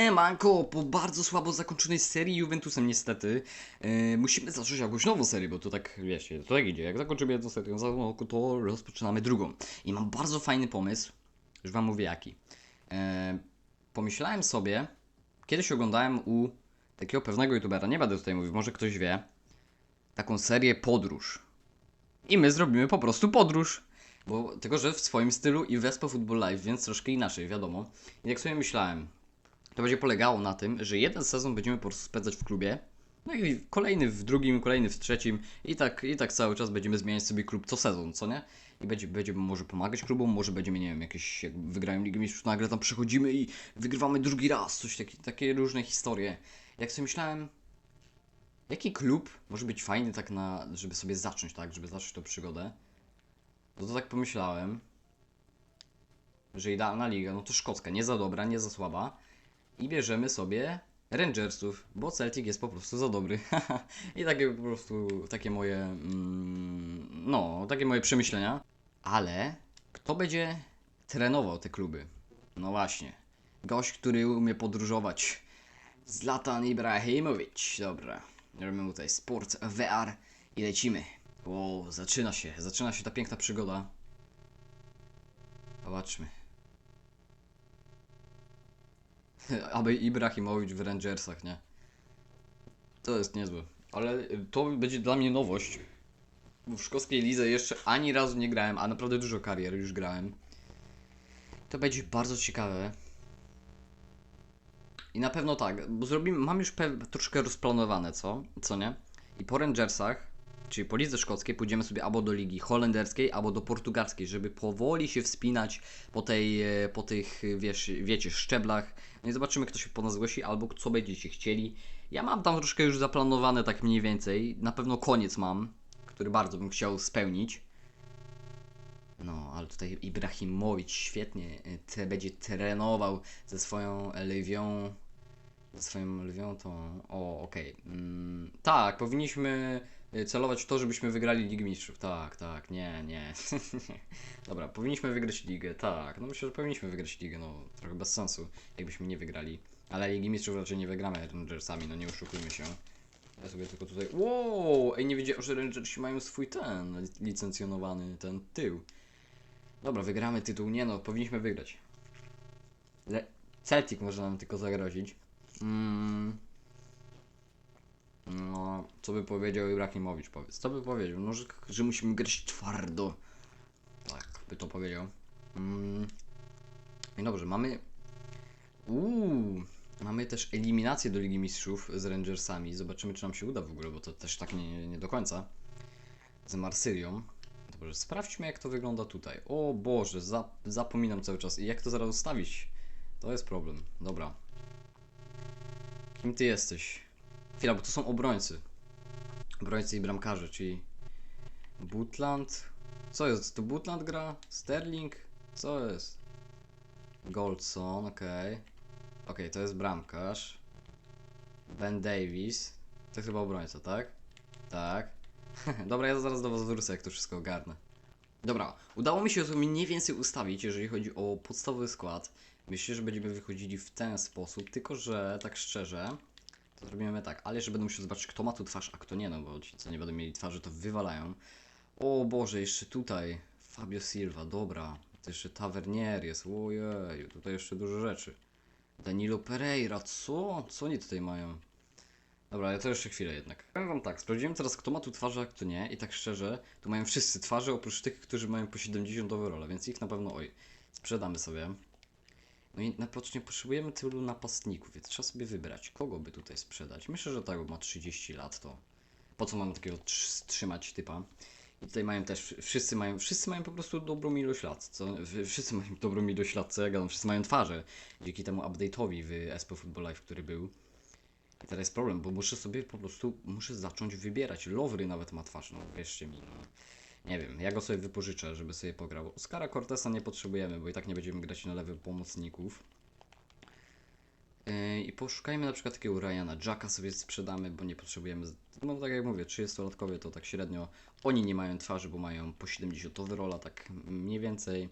Siemanko, po bardzo słabo zakończonej serii Juventusem niestety yy, musimy zacząć jakąś nową serię, bo to tak, wiecie, to tak idzie. Jak zakończymy jedną serię, za- to rozpoczynamy drugą. I mam bardzo fajny pomysł, już wam mówię jaki. Yy, pomyślałem sobie, kiedyś oglądałem u takiego pewnego youtubera, nie będę tutaj mówił, może ktoś wie, taką serię podróż. I my zrobimy po prostu podróż. Bo tylko, że w swoim stylu i Vespa Football Live, więc troszkę inaczej, wiadomo. I jak sobie myślałem, to będzie polegało na tym, że jeden sezon będziemy po prostu spędzać w klubie, no i kolejny w drugim, kolejny w trzecim i tak, i tak cały czas będziemy zmieniać sobie klub co sezon, co nie? I będzie, będziemy może pomagać klubom, może będziemy, nie wiem, jakieś, jak wygrają Ligę Mistrzów, nagle tam przechodzimy i wygrywamy drugi raz, coś takie, takie różne historie. Jak sobie myślałem, jaki klub może być fajny tak na, żeby sobie zacząć, tak, żeby zacząć tą przygodę, no to tak pomyślałem, że idealna liga, no to szkocka, nie za dobra, nie za słaba. I bierzemy sobie Rangersów, bo Celtic jest po prostu za dobry. I takie po prostu, takie moje, mm, no, takie moje przemyślenia. Ale kto będzie trenował te kluby? No właśnie, gość, który umie podróżować. Zlatan Ibrahimowicz. Dobra, robimy tutaj sport VR i lecimy. Wow, zaczyna się, zaczyna się ta piękna przygoda. Zobaczmy. Aby Ibrahimowicz w Rangersach, nie? To jest niezłe. Ale to będzie dla mnie nowość. Bo w szkockiej lidze jeszcze ani razu nie grałem, a naprawdę dużo karier już grałem. To będzie bardzo ciekawe. I na pewno tak, bo zrobimy, mam już troszkę rozplanowane, co? Co nie? I po Rangersach, czyli po lidze szkockiej, pójdziemy sobie albo do ligi holenderskiej, albo do portugalskiej, żeby powoli się wspinać po tej, e, po tych, wiesz, wiecie, szczeblach. No i zobaczymy, kto się po nas zgłosi, albo co będziecie chcieli. Ja mam tam troszkę już zaplanowane, tak mniej więcej. Na pewno koniec mam, który bardzo bym chciał spełnić. No, ale tutaj Ibrahimowicz świetnie e, te, będzie trenował ze swoją lwią. Ze swoją lwią tą. O, okej. Mm, tak, powinniśmy e, celować w to, żebyśmy wygrali Ligę Mistrzów. Tak, tak, nie, nie. Dobra, powinniśmy wygrać ligę, tak. No myślę, że powinniśmy wygrać ligę, no trochę bez sensu, jakbyśmy nie wygrali. Ale Ligi Mistrzów raczej nie wygramy Rangersami, no nie oszukujmy się. Ja sobie tylko tutaj. Wow! Ej, nie wiedziałem, że Rangersi mają swój ten licencjonowany ten tył. Dobra, wygramy tytuł. Nie no, powinniśmy wygrać. Le Celtic może nam tylko zagrozić. Mm. No, co by powiedział Ibrahimowicz, powiedz. Co by powiedział? No, że, że musimy grać twardo. Tak, by to powiedział. Mm. I dobrze, mamy. Uuu, mamy też eliminację do Ligi Mistrzów z Rangersami. Zobaczymy, czy nam się uda w ogóle, bo to też tak nie, nie do końca. Z Marsylią. Dobrze, sprawdźmy, jak to wygląda tutaj. O Boże, za, zapominam cały czas. I jak to zaraz ustawić? To jest problem. Dobra. Kim ty jesteś? Chwila, bo to są obrońcy. Obrońcy i bramkarze, czyli Butland. Co jest? To Butland gra? Sterling? Co jest? Goldson, okej. Okej, to jest bramkarz. Ben Davis. To chyba obrońca, tak? Tak. Dobra, ja zaraz do was wrócę, jak to wszystko ogarnę. Dobra, udało mi się to mniej więcej ustawić, jeżeli chodzi o podstawowy skład. Myślę, że będziemy wychodzili w ten sposób, tylko że tak szczerze, to zrobimy tak, ale jeszcze będę musiał zobaczyć, kto ma tu twarz, a kto nie, no bo ci, co nie będą mieli twarzy, to wywalają. O Boże, jeszcze tutaj Fabio Silva, dobra. To jeszcze Tavernier jest, ojej, tutaj jeszcze dużo rzeczy. Danilo Pereira, co? Co oni tutaj mają? Dobra, ale to jeszcze chwilę jednak. Powiem wam tak, sprawdziłem teraz kto ma tu twarze, a kto nie i tak szczerze, tu mają wszyscy twarze oprócz tych, którzy mają po 70 overalla, więc ich na pewno, oj, sprzedamy sobie. No i na pocznie potrzebujemy tylu napastników, więc trzeba sobie wybrać, kogo by tutaj sprzedać. Myślę, że tak, ma 30 lat, to po co mam takiego trz- trzymać typa. I tutaj mają też, wszyscy mają, wszyscy mają po prostu dobrą ilość lat, co, wszyscy mają dobrą ilość lat, co ja gadam, wszyscy mają twarze, dzięki temu update'owi w SP Football Live, który był. I teraz jest problem, bo muszę sobie po prostu, muszę zacząć wybierać. Lowry nawet ma twarz, no wierzcie mi, no. Nie wiem, ja go sobie wypożyczę, żeby sobie pograł. Oscara Cortesa nie potrzebujemy, bo i tak nie będziemy grać na lewy pomocników. Yy, I poszukajmy na przykład takiego Ryana Jacka sobie sprzedamy, bo nie potrzebujemy. No tak jak mówię, 30-latkowie to tak średnio. Oni nie mają twarzy, bo mają po 70 overalla, tak mniej więcej.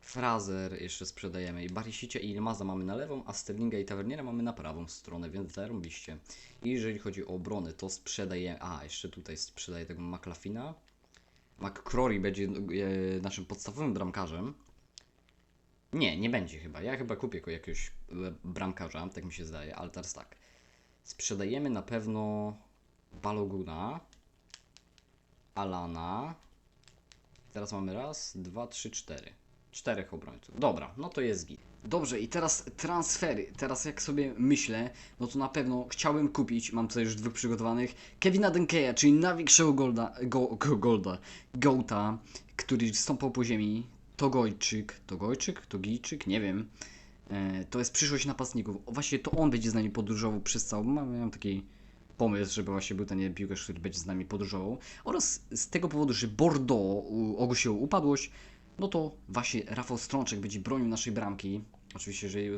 Fraser jeszcze sprzedajemy i Barisicia i Ilmaza mamy na lewą, a Sterlinga i Taverniera mamy na prawą stronę, więc zarobiście. I jeżeli chodzi o obronę, to sprzedajemy... A, jeszcze tutaj sprzedaję tego McLafina. McCrory będzie e, naszym podstawowym bramkarzem. Nie, nie będzie chyba. Ja chyba kupię go jakiegoś e, bramkarza, tak mi się zdaje, ale teraz tak. Sprzedajemy na pewno Baloguna, Alana. Teraz mamy raz, dwa, trzy, cztery. Czterech obrońców. Dobra, no to jest git. Dobrze, i teraz transfery. Teraz jak sobie myślę, no to na pewno chciałbym kupić, mam tutaj już dwóch przygotowanych, Kevina Denkeya, czyli największego Golda, go, go, Golda, Gołta, który stąpał po ziemi. Togojczyk, Togojczyk, Togijczyk, nie wiem. E, to jest przyszłość napastników. O, Właśnie to on będzie z nami podróżował przez całą. Mam, mam taki pomysł, żeby właśnie był ten jeden piłkarz, który będzie z nami podróżował. Oraz z tego powodu, że Bordeaux ogłosiło upadłość, no to właśnie Rafał Strączek będzie bronił naszej bramki. Oczywiście, jeżeli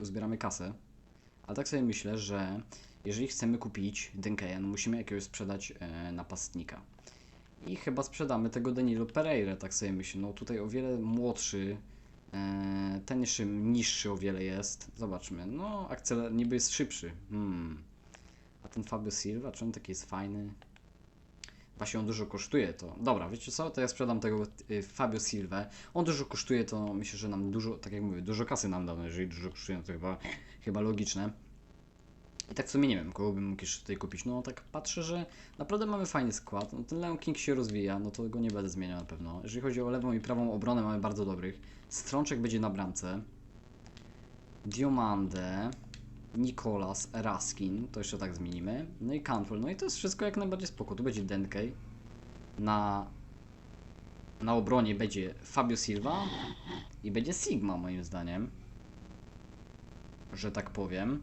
uzbieramy kasę. Ale tak sobie myślę, że jeżeli chcemy kupić Denkeja, no musimy jakiegoś sprzedać e, napastnika. I chyba sprzedamy tego Danilo Pereira, tak sobie myślę. No tutaj o wiele młodszy, e, ten jeszcze niższy o wiele jest. Zobaczmy. No, akceler niby jest szybszy. Hmm. A ten Fabio Silva, czy on taki jest fajny? Właśnie on dużo kosztuje to. Dobra, wiecie co? To ja sprzedam tego y, Fabio Silva. On dużo kosztuje, to myślę, że nam dużo, tak jak mówię, dużo kasy nam da. No jeżeli dużo kosztuje, to chyba, chyba logiczne. I tak w sumie nie wiem, kogo bym mógł jeszcze tutaj kupić. No tak patrzę, że naprawdę mamy fajny skład. No, ten Leon King się rozwija, no to go nie będę zmieniał na pewno. Jeżeli chodzi o lewą i prawą obronę, mamy bardzo dobrych. Strączek będzie na bramce. Diomande. Nicolas, Raskin, to jeszcze tak zmienimy. No i Cantwell, no i to jest wszystko jak najbardziej spoko. Tu będzie Denkey. Na, na obronie będzie Fabio Silva i będzie Sigma moim zdaniem. Że tak powiem.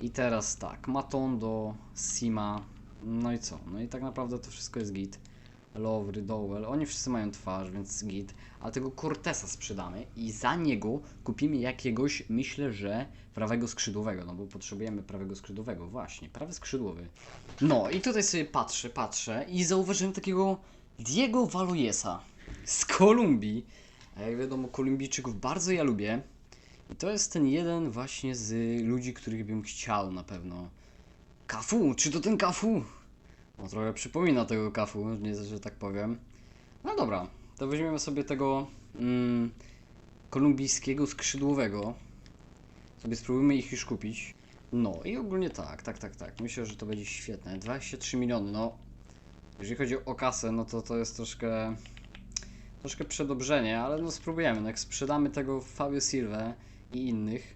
I teraz tak, Matondo, Sima, no i co? No i tak naprawdę to wszystko jest git. Lowry, Dowell, oni wszyscy mają twarz, więc git. Ale tego Cortesa sprzedamy i za niego kupimy jakiegoś, myślę, że prawego skrzydłowego, no bo potrzebujemy prawego skrzydłowego, właśnie, prawy skrzydłowy. No i tutaj sobie patrzę, patrzę i zauważyłem takiego Diego Valuyesa z Kolumbii. A jak wiadomo, Kolumbijczyków bardzo ja lubię. I to jest ten jeden właśnie z ludzi, których bym chciał na pewno. Kafu, czy to ten Kafu? No trochę przypomina tego Kafu, nie, że tak powiem. No dobra, to weźmiemy sobie tego mm, kolumbijskiego skrzydłowego. Sobie spróbujmy ich już kupić. No i ogólnie tak, tak, tak, tak. Myślę, że to będzie świetne. 23 miliony, no. Jeżeli chodzi o kasę, no to to jest troszkę troszkę przedobrzenie, ale no spróbujemy. No jak sprzedamy tego Fabio Silva i innych,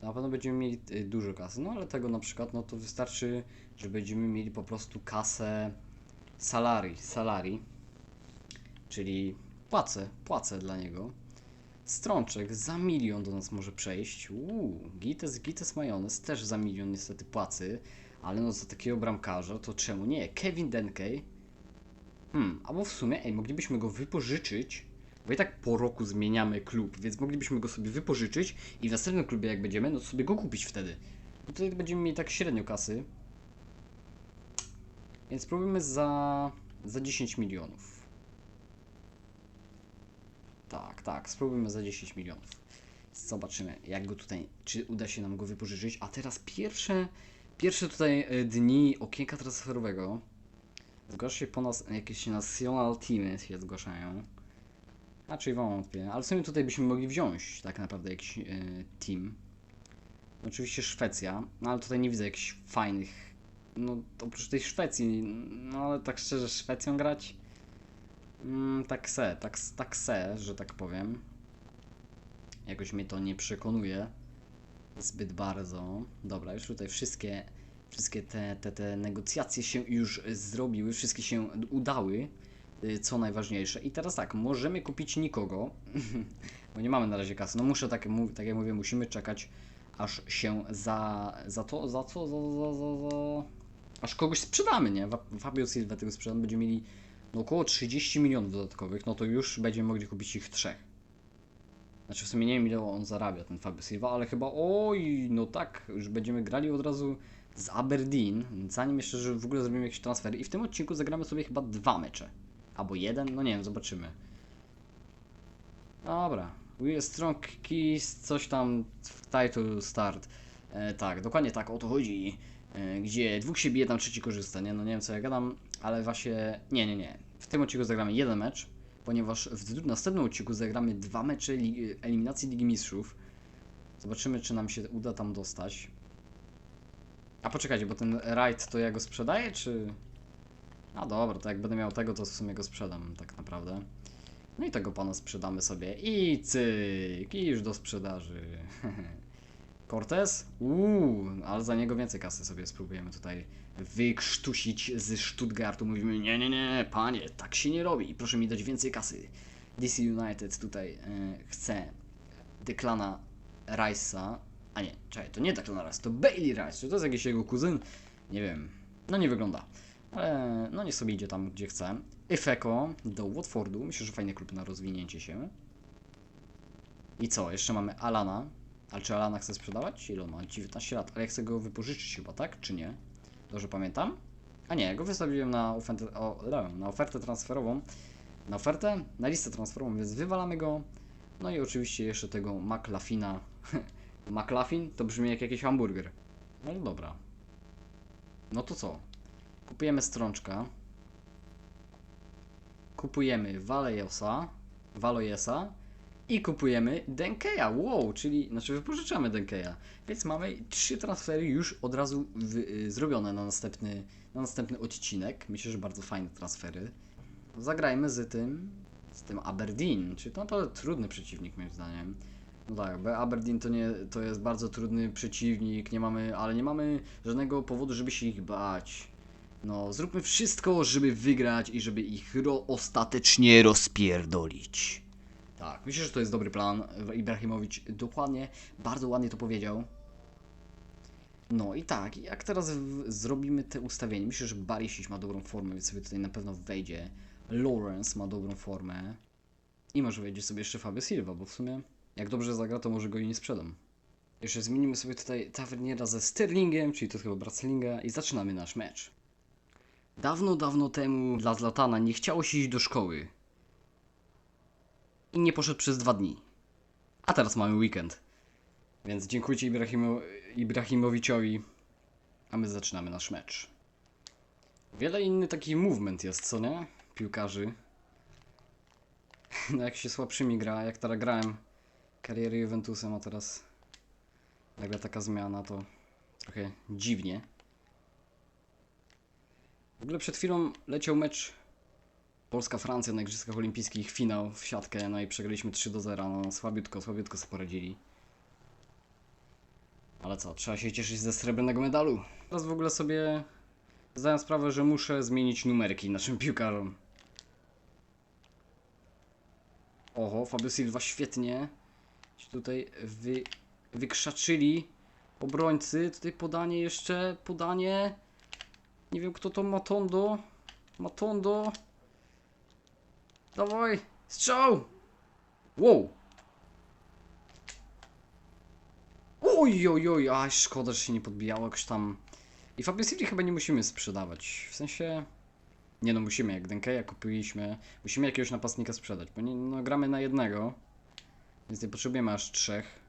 to na pewno będziemy mieli y, dużo kasy. No ale tego na przykład, no to wystarczy, że będziemy mieli po prostu kasę salari, salari, czyli płacę, płacę dla niego. Strączek za milion do nas może przejść. Uuu, Gites, Gites Majonez też za milion niestety płacy, ale no za takiego bramkarza to czemu nie? Kevin Denkey Hmm, albo w sumie, ej, moglibyśmy go wypożyczyć, bo i tak po roku zmieniamy klub, więc moglibyśmy go sobie wypożyczyć i w następnym klubie jak będziemy, no to sobie go kupić wtedy. No tutaj będziemy mieli tak średnio kasy. Więc spróbujmy za, za 10 milionów. Tak, tak, spróbujmy za 10 milionów. Zobaczymy, jak go tutaj, czy uda się nam go wypożyczyć. A teraz pierwsze, pierwsze tutaj e, dni okienka transferowego. Zgłasza się po nas jakieś national teamy się zgłaszają. Raczej wątpię, ale w sumie tutaj byśmy mogli wziąć tak naprawdę jakiś e, team. Oczywiście Szwecja, no ale tutaj nie widzę jakichś fajnych. No oprócz tej Szwecji, no ale tak szczerze Szwecją grać? Mm, tak se, tak, tak se, że tak powiem. Jakoś mnie to nie przekonuje zbyt bardzo. Dobra, już tutaj wszystkie wszystkie te, te, te negocjacje się już zrobiły, wszystkie się udały, co najważniejsze. I teraz tak, możemy kupić nikogo, bo nie mamy na razie kasy. No muszę, tak, tak jak mówię, musimy czekać, aż się za, za to, za co, za, za, za, za... aż kogoś sprzedamy, nie? Fabio Silva tego sprzedamy, będziemy mieli no, około 30 milionów dodatkowych, no to już będziemy mogli kupić ich trzech. Znaczy w sumie nie wiem ile on zarabia, ten Fabio Silva, ale chyba oj, no tak, już będziemy grali od razu z Aberdeen, zanim jeszcze, że w ogóle zrobimy jakieś transfery. I w tym odcinku zagramy sobie chyba dwa mecze. Albo jeden, no nie wiem, zobaczymy. Dobra. We strong keys, coś tam w title start. E, tak, dokładnie tak, o to chodzi. E, gdzie dwóch się bije, tam trzeci korzysta, nie? No nie wiem co ja gadam, ale właśnie... Nie, nie, nie. W tym odcinku zagramy jeden mecz, ponieważ w następnym odcinku zagramy dwa mecze li- eliminacji Ligi Mistrzów. Zobaczymy, czy nam się uda tam dostać. A poczekajcie, bo ten raid to ja go sprzedaję, czy... A dobra, to jak będę miał tego, to w sumie go sprzedam, tak naprawdę. No i tego pana sprzedamy sobie. I cyk, i już do sprzedaży. Cortez? Uuu, ale za niego więcej kasy sobie spróbujemy tutaj wykrztusić z Stuttgartu. Mówimy, nie, nie, nie, panie, tak się nie robi. Proszę mi dać więcej kasy. DC United tutaj e, chce Declana Rice'a. A nie, czekaj, to nie Declan Rice, to Bailey Rice. Czy to jest jakiś jego kuzyn? Nie wiem. No nie wygląda. Ale no nie sobie idzie tam, gdzie chce. Ifeko do Watfordu. Myślę, że fajny klub na rozwinięcie się. I co? Jeszcze mamy Alana. Ale czy Alana chce sprzedawać? Ile on ma? 19 lat. Ale ja chcę go wypożyczyć chyba, tak? Czy nie? Dobrze pamiętam? A nie, go wystawiłem na ofertę, o, na ofertę transferową. Na ofertę, na listę transferową, więc wywalamy go. No i oczywiście jeszcze tego McLaffina. McLaffin to brzmi jak jakiś hamburger. No dobra. No to co? Kupujemy strączka. Kupujemy Valejosa, Valojesa i kupujemy Denkeja. Wow, czyli znaczy wypożyczamy Denkeja. Więc mamy trzy transfery już od razu wy, y, zrobione na następny, na następny odcinek. Myślę, że bardzo fajne transfery. Zagrajmy z tym, z tym Aberdeen, czyli to naprawdę trudny przeciwnik moim zdaniem. No tak, bo Aberdeen to, nie, to jest bardzo trudny przeciwnik, nie mamy, ale nie mamy żadnego powodu, żeby się ich bać. No, zróbmy wszystko, żeby wygrać i żeby ich ro ostatecznie rozpierdolić. Tak, myślę, że to jest dobry plan. Ibrahimowicz dokładnie, bardzo ładnie to powiedział. No i tak, jak teraz zrobimy te ustawienie? Myślę, że Barisic ma dobrą formę, więc sobie tutaj na pewno wejdzie. Lawrence ma dobrą formę. I może wejdzie sobie jeszcze Fabio Silva, bo w sumie jak dobrze zagra, to może go i nie sprzedam. Jeszcze zmienimy sobie tutaj tawerniera ze Sterlingiem, czyli to chyba Braclinga i zaczynamy nasz mecz. Dawno, dawno temu dla Zlatana nie chciało się iść do szkoły. I nie poszedł przez dwa dni. A teraz mamy weekend. Więc dziękujcie Ibrahimo, Ibrahimowiczowi. A my zaczynamy nasz mecz. Wiele inny taki movement jest, co nie? Piłkarzy. No jak się słabszymi gra, jak teraz grałem kariery Juventusem, a teraz nagle taka zmiana, to trochę dziwnie. W ogóle przed chwilą leciał mecz Polska-Francja na Igrzyskach Olimpijskich, finał w siatkę, no i przegraliśmy 3 do 0. No słabiutko, słabiutko sobie poradzili. Ale co, trzeba się cieszyć ze srebrnego medalu. Teraz w ogóle sobie zdałem sprawę, że muszę zmienić numerki naszym piłkarzom. Oho, Fabio Silva świetnie. Ci tutaj wy, wykrzaczyli obrońcy. Tutaj podanie jeszcze, podanie. Nie wiem kto to Matondo. Matondo. Dawaj, strzał! Wow! Oj, oj, oj, a szkoda, że się nie podbijało jakoś tam. I Fabio Silva chyba nie musimy sprzedawać. W sensie... Nie no, musimy, jak Denkeja kupiliśmy, musimy jakiegoś napastnika sprzedać, bo nie, no, gramy na jednego, więc nie potrzebujemy aż trzech.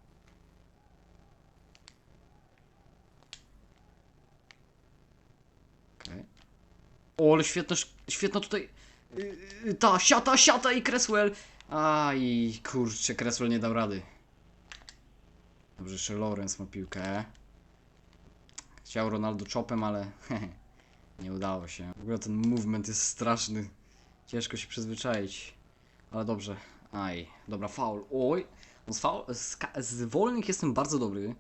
O, ale świetna, świetna tutaj yy, ta, siata, siata i Cresswell. Aj, kurczę, Cresswell nie dał rady. Dobrze, jeszcze Lawrence ma piłkę. Chciał Ronaldo chopem, ale nie udało się. W ogóle ten movement jest straszny. Ciężko się przyzwyczaić. Ale dobrze. Aj, dobra, faul. Oj, no z, faul, z, z wolnych jestem bardzo dobry.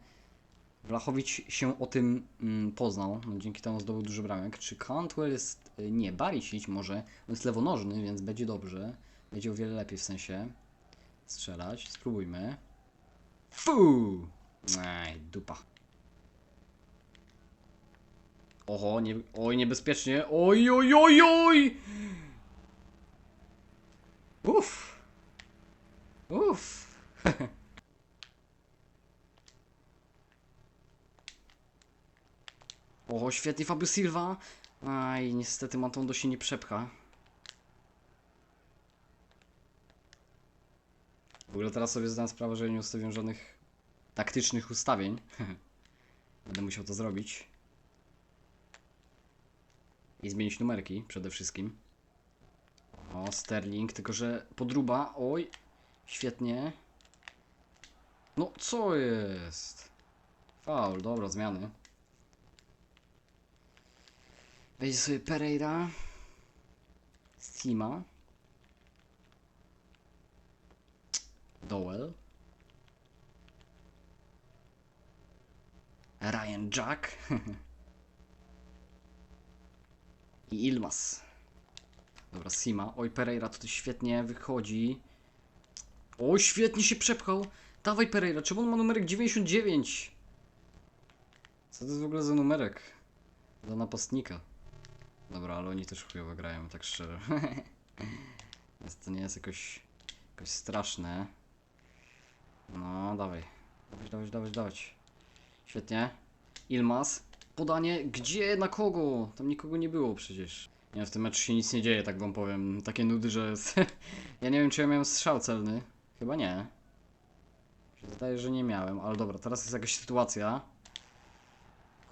Blachowicz się o tym mm, poznał, no, dzięki temu zdobył dużo bramek. Czy Cantwell jest... Nie, Barisic może. On jest lewonożny, więc będzie dobrze. Będzie o wiele lepiej w sensie strzelać. Spróbujmy. Fu! Aj, dupa. Oho, nie, oj, niebezpiecznie. Oj, oj, oj, oj! Uff. Uff. Oho, świetnie Fabio Silva. Aj, niestety Matondo się nie przepcha. ogóle teraz sobie zdałem sprawę, że nie ustawiłem żadnych taktycznych ustawień. Będę musiał to zrobić. I zmienić numerki przede wszystkim. O, Sterling, tylko że podruba. Oj, świetnie. No, co jest? Faul, dobra, zmiany. Wejdzie sobie Pereira. Sima. Dowell. Ryan Jack. I Ilmas. Dobra, Sima. Oj, Pereira tutaj świetnie wychodzi. O, świetnie się przepchał. Dawaj Pereira, czemu on ma numerek 99? Co to jest w ogóle za numerek? Dla napastnika. Dobra, ale oni też chujowo grają, tak szczerze. Więc to nie jest jakoś, jakoś straszne. No, dawaj. Dawać, dawać, dawać, dawać. Świetnie. Ilmas. Podanie. Gdzie? Na kogo? Tam nikogo nie było przecież. Nie, w tym meczu się nic nie dzieje, tak wam powiem. Takie nudy, że... ja nie wiem, czy ja miałem strzał celny. Chyba nie. Zdaje, że nie miałem, ale dobra, teraz jest jakaś sytuacja.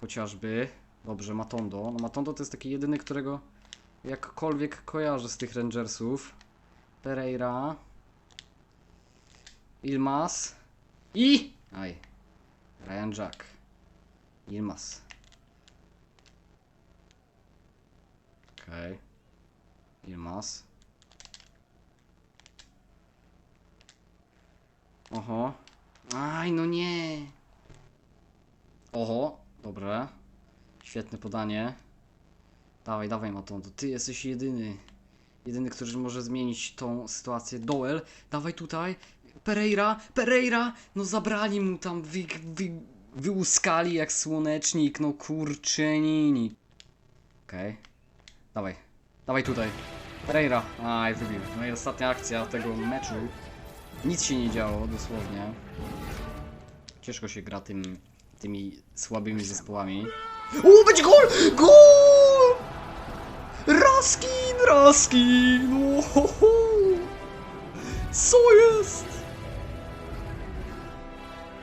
Chociażby. Dobrze, Matondo. No Matondo to jest taki jedyny, którego jakkolwiek kojarzę z tych Rangersów. Pereira. Ilmas. I... Aj. Ryan Jack. Ilmas. Okej. Ilmas. Oho. Aj, no nie. Oho, dobre. Świetne podanie. Dawaj, dawaj Matondo, ty jesteś jedyny. Jedyny, który może zmienić tą sytuację. Doel, dawaj tutaj. Pereira, Pereira! No zabrali mu tam, wy, wy, wyłuskali jak słonecznik, no kurczynini. Okej. Dawaj, dawaj tutaj. Pereira, aj wybił. No i ostatnia akcja tego meczu. Nic się nie działo, dosłownie. Ciężko się gra tym, tymi słabymi zespołami. O, będzie gol! Gol! Raskin, Raskin! Ohoho! Co jest?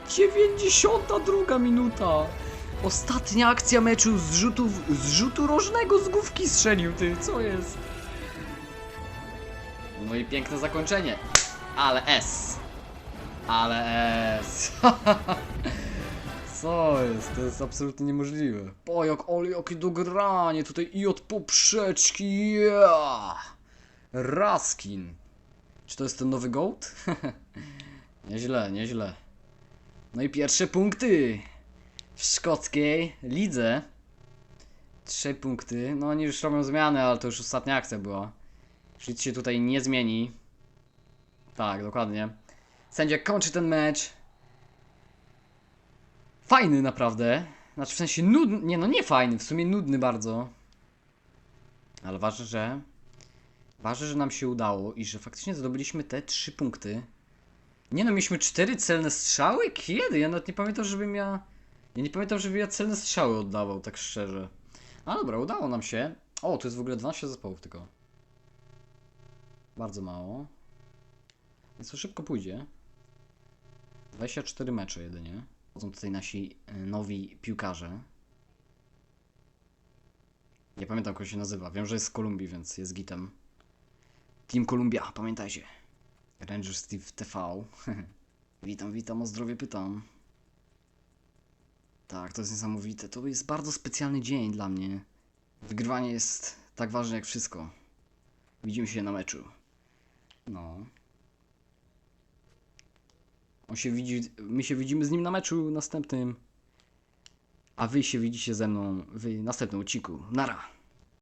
92 minuta. Ostatnia akcja meczu z rzutu, z rzutu rożnego z główki strzelił ty, co jest? No i piękne zakończenie. Ale S. Ale S. Co jest? To jest absolutnie niemożliwe. O, jak ole, jakie dogranie tutaj i od poprzeczki. Yeah. Raskin. Czy to jest ten nowy GOAT? nieźle, nieźle. No i pierwsze punkty w szkockiej lidze. Trzy punkty. No oni już robią zmiany, ale to już ostatnia akcja była. Nic się tutaj nie zmieni. Tak, dokładnie. Sędzia kończy ten mecz. Fajny naprawdę. Znaczy w sensie nudny. Nie no, nie fajny, w sumie nudny bardzo. Ale ważne, że. Ważne, że nam się udało i że faktycznie zdobyliśmy te trzy punkty. Nie no, mieliśmy cztery celne strzały? Kiedy? Ja nawet nie pamiętam, żebym ja... Ja nie pamiętam, żebym ja celne strzały oddawał, tak szczerze. A dobra, udało nam się. O, tu jest w ogóle 12 zespołów tylko. Bardzo mało. Więc to szybko pójdzie. 24 mecze jedynie. Chodzą tutaj nasi y, nowi piłkarze. Nie pamiętam, jak się nazywa. Wiem, że jest z Kolumbii, więc jest gitem. Team Kolumbia, pamiętajcie. Ranger Steve TV. witam, witam, o zdrowie pytam. Tak, to jest niesamowite. To jest bardzo specjalny dzień dla mnie. Wygrywanie jest tak ważne jak wszystko. Widzimy się na meczu. No. On się widzi, my się widzimy z nim na meczu następnym. A wy się widzicie ze mną w następnym odcinku. Nara!